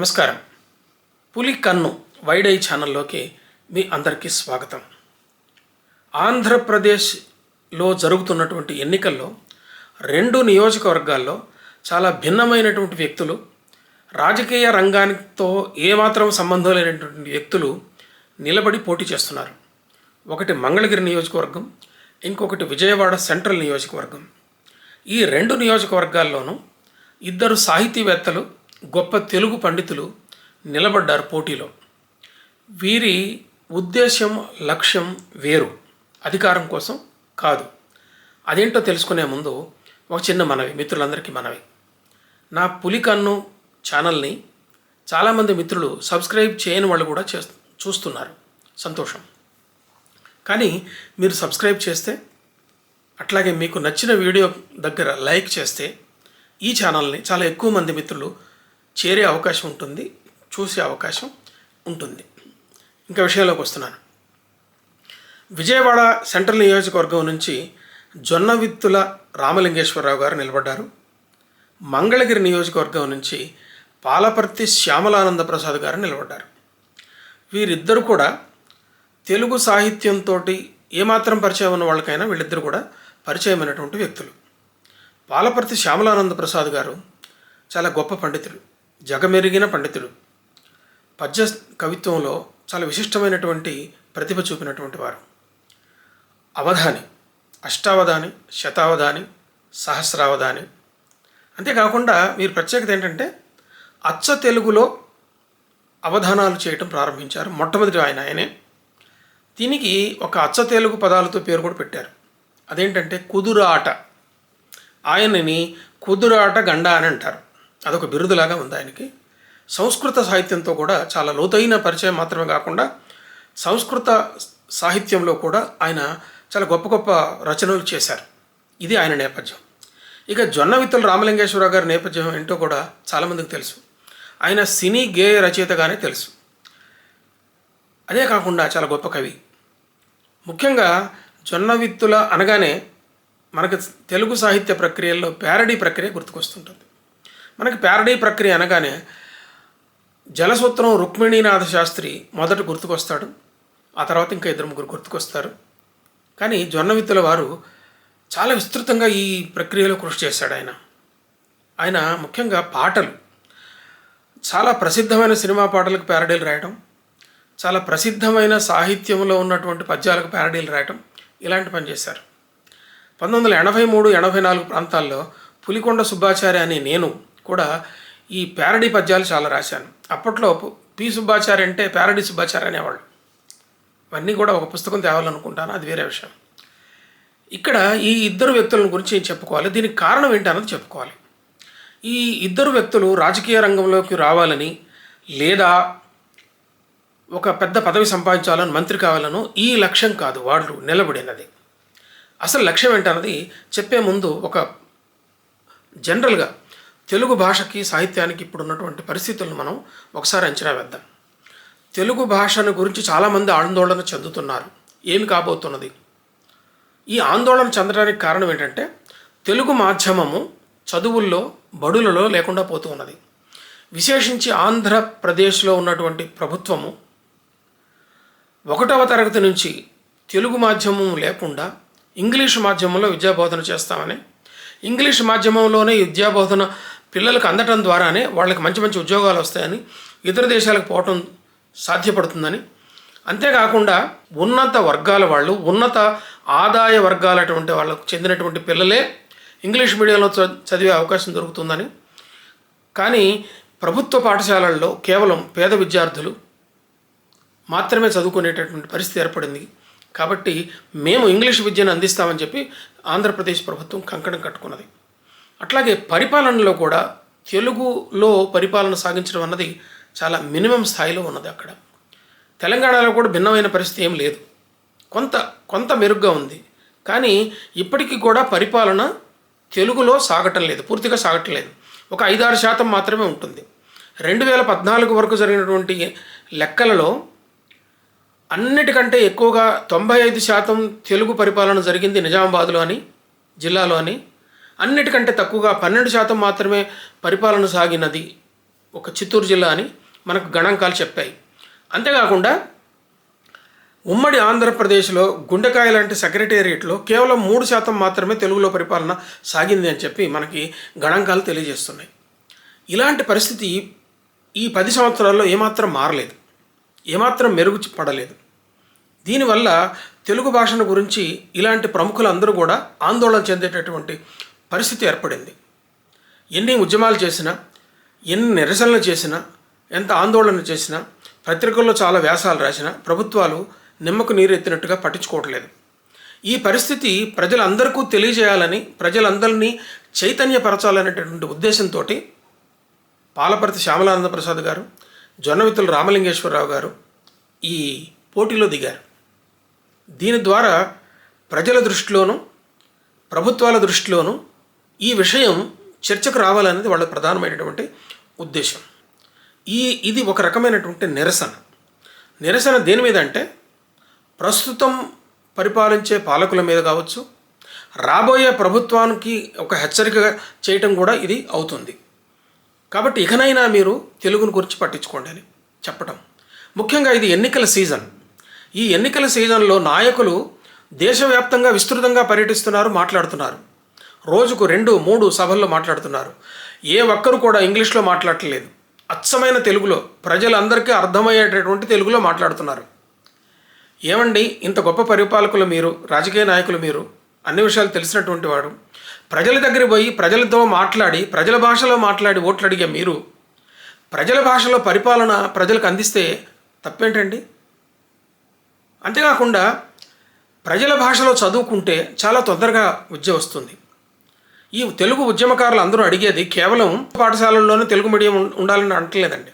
నమస్కారం. పులి కన్ను వైడ్ ఐ ఛానల్లోకి మీ అందరికీ స్వాగతం. ఆంధ్రప్రదేశ్లో జరుగుతున్నటువంటి ఎన్నికల్లో రెండు నియోజకవర్గాల్లో చాలా భిన్నమైనటువంటి వ్యక్తులు రాజకీయ రంగానితో ఏమాత్రం సంబంధం లేనటువంటి వ్యక్తులు నిలబడి పోటీ చేస్తున్నారు. ఒకటి మంగళగిరి నియోజకవర్గం ఇంకొకటి విజయవాడ సెంట్రల్ నియోజకవర్గం. ఈ రెండు నియోజకవర్గాల్లోనూ ఇద్దరు సాహితీవేత్తలు గొప్ప తెలుగు పండితులు నిలబడ్డారు పోటీలో. వీరి ఉద్దేశం లక్ష్యం వేరు. అధికారం కోసం కాదు. అదేంటో తెలుసుకునే ముందు ఒక చిన్న మనవి మిత్రులందరికీ మనవి. నా పులికన్ను ఛానల్ని చాలామంది మిత్రులు సబ్స్క్రైబ్ చేయని వాళ్ళు కూడా చే చూస్తున్నారు. సంతోషం. కానీ మీరు సబ్స్క్రైబ్ చేస్తే అట్లాగే మీకు నచ్చిన వీడియో దగ్గర లైక్ చేస్తే ఈ ఛానల్ని చాలా ఎక్కువ మంది మిత్రులు చేరే అవకాశం ఉంటుంది చూసే అవకాశం ఉంటుంది. ఇంకా విషయంలోకి వస్తున్నాను. విజయవాడ సెంట్రల్ నియోజకవర్గం నుంచి జొన్న విత్తుల రామలింగేశ్వరరావు గారు నిలబడ్డారు. మంగళగిరి నియోజకవర్గం నుంచి పాలపర్తి శ్యామలానంద ప్రసాద్ గారు నిలబడ్డారు. వీరిద్దరు కూడా తెలుగు సాహిత్యంతో ఏమాత్రం పరిచయం ఉన్న వాళ్ళకైనా వీళ్ళిద్దరు కూడా పరిచయమైనటువంటి వ్యక్తులు. పాలపర్తి శ్యామలానంద ప్రసాద్ గారు చాలా గొప్ప పండితులు. జగమెరిగిన పండితుడు. పద్య కవిత్వంలో చాలా విశిష్టమైనటువంటి ప్రతిభ చూపినటువంటి వారు. అవధాని అష్టావధాని శతావధాని సహస్రావధాని. అంతేకాకుండా వీరి ప్రత్యేకత ఏంటంటే అచ్చ తెలుగులో అవధానాలు చేయటం ప్రారంభించారు మొట్టమొదటి ఆయన ఆయనే. దీనికి ఒక అచ్చ తెలుగు పదాలతో పేరు కూడా పెట్టారు. అదేంటంటే కుదురాట. ఆయనని కుదురాట గండ అని అంటారు. అదొక బిరుదులాగా ఉంది ఆయనకి. సంస్కృత సాహిత్యంతో కూడా చాలా లోతైన పరిచయం మాత్రమే కాకుండా సంస్కృత సాహిత్యంలో కూడా ఆయన చాలా గొప్ప గొప్ప రచనలు చేశారు. ఇది ఆయన నేపథ్యం. ఇక జొన్న విత్తుల రామలింగేశ్వరరావు గారి నేపథ్యం ఏంటో కూడా చాలామందికి తెలుసు. ఆయన సినీ గేయ రచయితగానే తెలుసు. అదే కాకుండా చాలా గొప్ప కవి. ముఖ్యంగా జొన్న విత్తుల అనగానే మనకు తెలుగు సాహిత్య ప్రక్రియల్లో ప్యారడీ ప్రక్రియ గుర్తుకొస్తుంటుంది. మనకి ప్యారడీ ప్రక్రియ అనగానే జలసూత్రం రుక్మిణీనాథ శాస్త్రి మొదట గుర్తుకొస్తాడు ఆ తర్వాత ఇంకా ఇద్దరు ముగ్గురు గుర్తుకొస్తారు. కానీ జొన్నవిత్తుల వారు చాలా విస్తృతంగా ఈ ప్రక్రియలో కృషి చేశాడు ఆయన. ఆయన ముఖ్యంగా పాటలు. చాలా ప్రసిద్ధమైన సినిమా పాటలకు ప్యారడీలు రాయడం చాలా ప్రసిద్ధమైన సాహిత్యంలో ఉన్నటువంటి పద్యాలకు ప్యారడీలు రాయటం ఇలాంటి పని చేశారు. పంతొమ్మిది వందల ఎనభై మూడు ఎనభై నాలుగు ప్రాంతాల్లో పులికొండ సుబ్బాచార్య అని నేను కూడా ఈ ప్యారడీ పద్యాలు చాలా రాశాను. అప్పట్లో పి సుబ్బాచార్య అంటే ప్యారడీ సుబ్బాచార్య అనేవాళ్ళు. ఇవన్నీ కూడా ఒక పుస్తకం తేవాలనుకుంటాను అది వేరే విషయం. ఇక్కడ ఈ ఇద్దరు వ్యక్తుల గురించి ఏం చెప్పుకోవాలి? దీనికి కారణం ఏంటన్నది చెప్పుకోవాలి. ఈ ఇద్దరు వ్యక్తులు రాజకీయ రంగంలోకి రావాలని లేదా ఒక పెద్ద పదవి సంపాదించాలని మంత్రి కావాలను ఈ లక్ష్యం కాదు వాళ్ళు నిలబడినది. అసలు లక్ష్యం ఏంటన్నది చెప్పే ముందు ఒక జనరల్గా తెలుగు భాషకి సాహిత్యానికి ఇప్పుడు ఉన్నటువంటి పరిస్థితులను మనం ఒకసారి అంచనా వేద్దాం. తెలుగు భాషను గురించి చాలామంది ఆందోళన చెందుతున్నారు. ఏమి కాబోతున్నది? ఈ ఆందోళన చెందడానికి కారణం ఏంటంటే తెలుగు మాధ్యమము చదువుల్లో బడులలో లేకుండా పోతూ ఉన్నది. విశేషించి ఆంధ్రప్రదేశ్లో ఉన్నటువంటి ప్రభుత్వము ఒకటవ తరగతి నుంచి తెలుగు మాధ్యమం లేకుండా ఇంగ్లీష్ మాధ్యమంలో విద్యాబోధన చేస్తామని ఇంగ్లీష్ మాధ్యమంలోనే విద్యాబోధన పిల్లలకు అందటం ద్వారానే వాళ్ళకి మంచి మంచి ఉద్యోగాలు వస్తాయని ఇతర దేశాలకు పోవటం సాధ్యపడుతుందని. అంతేకాకుండా ఉన్నత వర్గాల వాళ్ళు ఉన్నత ఆదాయ వర్గాలటువంటి వాళ్ళకు చెందినటువంటి పిల్లలే ఇంగ్లీష్ మీడియంలో చదివే అవకాశం దొరుకుతుందని. కానీ ప్రభుత్వ పాఠశాలల్లో కేవలం పేద విద్యార్థులు మాత్రమే చదువుకునేటటువంటి పరిస్థితి ఏర్పడింది. కాబట్టి మేము ఇంగ్లీష్ విద్యను అందిస్తామని చెప్పి ఆంధ్రప్రదేశ్ ప్రభుత్వం కంకణం కట్టుకున్నది. అట్లాగే పరిపాలనలో కూడా తెలుగులో పరిపాలన సాగించడం అన్నది చాలా మినిమం స్థాయిలో ఉన్నది అక్కడ. తెలంగాణలో కూడా భిన్నమైన పరిస్థితి ఏం లేదు. కొంత కొంత మెరుగ్గా ఉంది. కానీ ఇప్పటికీ కూడా పరిపాలన తెలుగులో సాగటం లేదు పూర్తిగా సాగటం లేదు. ఒక ఐదారు శాతం మాత్రమే ఉంటుంది. రెండు వేల పద్నాలుగు వరకు జరిగినటువంటి లెక్కలలో అన్నిటికంటే ఎక్కువగా తొంభై ఐదు శాతం తెలుగు పరిపాలన జరిగింది నిజామాబాద్లో అని జిల్లాలో అని అన్నిటికంటే తక్కువగా పన్నెండు శాతం మాత్రమే పరిపాలన సాగినది ఒక చిత్తూరు జిల్లా అని మనకు గణాంకాలు చెప్పాయి. అంతేకాకుండా ఉమ్మడి ఆంధ్రప్రదేశ్లో గుండెకాయ లాంటి సెక్రటేరియట్లో కేవలం మూడు శాతం మాత్రమే తెలుగులో పరిపాలన సాగింది అని చెప్పి మనకి గణాంకాలు తెలియజేస్తున్నాయి. ఇలాంటి పరిస్థితి ఈ పది సంవత్సరాల్లో ఏమాత్రం మారలేదు. ఏమాత్రం మెరుగు పడలేదు. దీనివల్ల తెలుగు భాషను గురించి ఇలాంటి ప్రముఖులందరూ కూడా ఆందోళన చెందేటటువంటి పరిస్థితి ఏర్పడింది. ఎన్ని ఉద్యమాలు చేసినా ఎన్ని నిరసనలు చేసినా ఎంత ఆందోళన చేసినా పత్రికల్లో చాలా వ్యాసాలు రాసినా ప్రభుత్వాలు నిమ్మకు నీరు ఎత్తినట్టుగా పట్టించుకోవట్లేదు. ఈ పరిస్థితి ప్రజలందరికీ తెలియజేయాలని ప్రజలందరినీ చైతన్యపరచాలనేటటువంటి ఉద్దేశంతో పాలపర్తి శ్యామలానంద ప్రసాద్ గారు జొన్నవిత్తుల రామలింగేశ్వరరావు గారు ఈ పోటీలో దిగారు. దీని ద్వారా ప్రజల దృష్టిలోనూ ప్రభుత్వాల దృష్టిలోనూ ఈ విషయం చర్చకు రావాలనేది వాళ్ళ ప్రధానమైనటువంటి ఉద్దేశం. ఈ ఇది ఒక రకమైనటువంటి నిరసన. నిరసన దేని మీద అంటే ప్రస్తుతం పరిపాలించే పాలకుల మీద కావచ్చు రాబోయే ప్రభుత్వానికి ఒక హెచ్చరిక చేయటం కూడా ఇది అవుతుంది. కాబట్టి ఇకనైనా మీరు తెలుగును గురించి పట్టించుకోండి అని చెప్పటం. ముఖ్యంగా ఇది ఎన్నికల సీజన్. ఈ ఎన్నికల సీజన్లో నాయకులు దేశవ్యాప్తంగా విస్తృతంగా పర్యటిస్తున్నారు మాట్లాడుతున్నారు. రోజుకు రెండు మూడు సభల్లో మాట్లాడుతున్నారు. ఏ ఒక్కరు కూడా ఇంగ్లీష్లో మాట్లాడట్లేదు. అచ్చమైన తెలుగులో ప్రజలందరికీ అర్థమయ్యేటటువంటి తెలుగులో మాట్లాడుతున్నారు. ఏమండి ఇంత గొప్ప పరిపాలకులు మీరు రాజకీయ నాయకులు మీరు అన్ని విషయాలు తెలిసినటువంటి వాడు. ప్రజల దగ్గర పోయి ప్రజలతో మాట్లాడి ప్రజల భాషలో మాట్లాడి ఓట్లు అడిగే మీరు ప్రజల భాషలో పరిపాలన ప్రజలకు అందిస్తే తప్పేంటండి? అంతేకాకుండా ప్రజల భాషలో చదువుకుంటే చాలా తొందరగా విద్య వస్తుంది. ఈ తెలుగు ఉద్యమకారులు అందరూ అడిగేది కేవలం పాఠశాలల్లోనే తెలుగు మీడియం ఉండాలని అంటలేదండి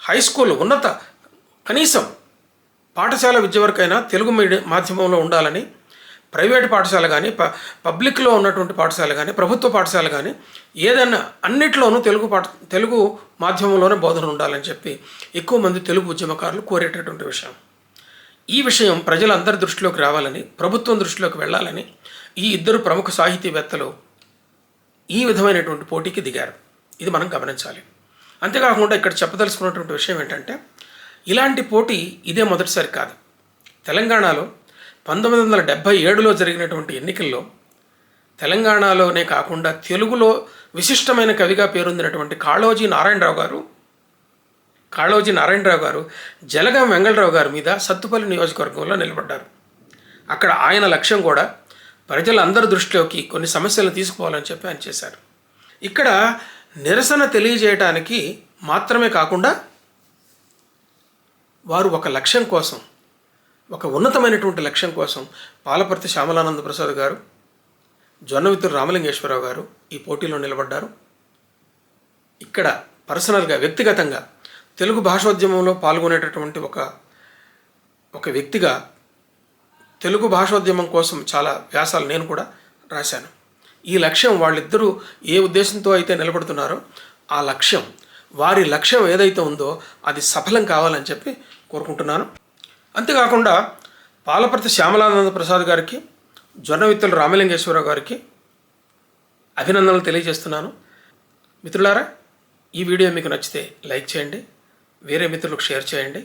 హై స్కూల్ ఉన్నత కనీసం పాఠశాల విద్య వరకైనా తెలుగు మీడియం మాధ్యమంలో ఉండాలని ప్రైవేట్ పాఠశాల కానీ ప పబ్లిక్లో ఉన్నటువంటి పాఠశాల కానీ ప్రభుత్వ పాఠశాల కానీ ఏదైనా అన్నిట్లోనూ తెలుగు పాఠ తెలుగు మాధ్యమంలోనే బోధన ఉండాలని చెప్పి ఎక్కువ మంది తెలుగు ఉద్యమకారులు కోరేటటువంటి విషయం. ఈ విషయం ప్రజలందరి దృష్టిలోకి రావాలని ప్రభుత్వం దృష్టిలోకి వెళ్ళాలని ఈ ఇద్దరు ప్రముఖ సాహితీవేత్తలు ఈ విధమైనటువంటి పోటీకి దిగారు. ఇది మనం గమనించాలి. అంతేకాకుండా ఇక్కడ చెప్పదలుచుకున్నటువంటి విషయం ఏంటంటే ఇలాంటి పోటీ ఇదే మొదటిసారి కాదు. తెలంగాణలో పంతొమ్మిది వందల డెబ్భై ఏడులో జరిగినటువంటి ఎన్నికల్లో తెలంగాణలోనే కాకుండా తెలుగులో విశిష్టమైన కవిగా పేరొందినటువంటి కాళోజీ నారాయణరావు గారు కాళోజీ నారాయణరావు గారు జలగం వెంగళరావు గారి మీద సత్తుపల్లి నియోజకవర్గంలో నిలబడ్డారు. అక్కడ ఆయన లక్ష్యం కూడా ప్రజలందరి దృష్టిలోకి కొన్ని సమస్యలను తీసుకుపోవాలని చెప్పి ఆయన చేశారు. ఇక్కడ నిరసన తెలియజేయటానికి మాత్రమే కాకుండా వారు ఒక లక్ష్యం కోసం ఒక ఉన్నతమైనటువంటి లక్ష్యం కోసం పాలపర్తి శ్యామలానంద ప్రసాద్ గారు జొన్నవిత్తురు రామలింగేశ్వరరావు గారు ఈ పోటీలో నిలబడ్డారు. ఇక్కడ పర్సనల్గా వ్యక్తిగతంగా తెలుగు భాషోద్యమంలో పాల్గొనేటటువంటి ఒక ఒక వ్యక్తిగా తెలుగు భాషోద్యమం కోసం చాలా వ్యాసాలు నేను కూడా రాశాను. ఈ లక్ష్యం వాళ్ళిద్దరూ ఏ ఉద్దేశంతో అయితే నిలబడుతున్నారో ఆ లక్ష్యం వారి లక్ష్యం ఏదైతే ఉందో అది సఫలం కావాలని చెప్పి కోరుకుంటున్నాను. అంతేకాకుండా పాలపర్తి శ్యామలానంద ప్రసాద్ గారికి జొన్నవిత్తుల రామలింగేశ్వరరావు గారికి అభినందనలు తెలియజేస్తున్నాను. మిత్రులారా ఈ వీడియో మీకు నచ్చితే లైక్ చేయండి వేరే మిత్రులకు షేర్ చేయండి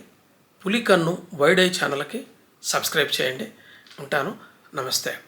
పులికన్ను వైడ్ ఛానల్కి సబ్స్క్రైబ్ చేయండి. ఉంటాను. నమస్తే.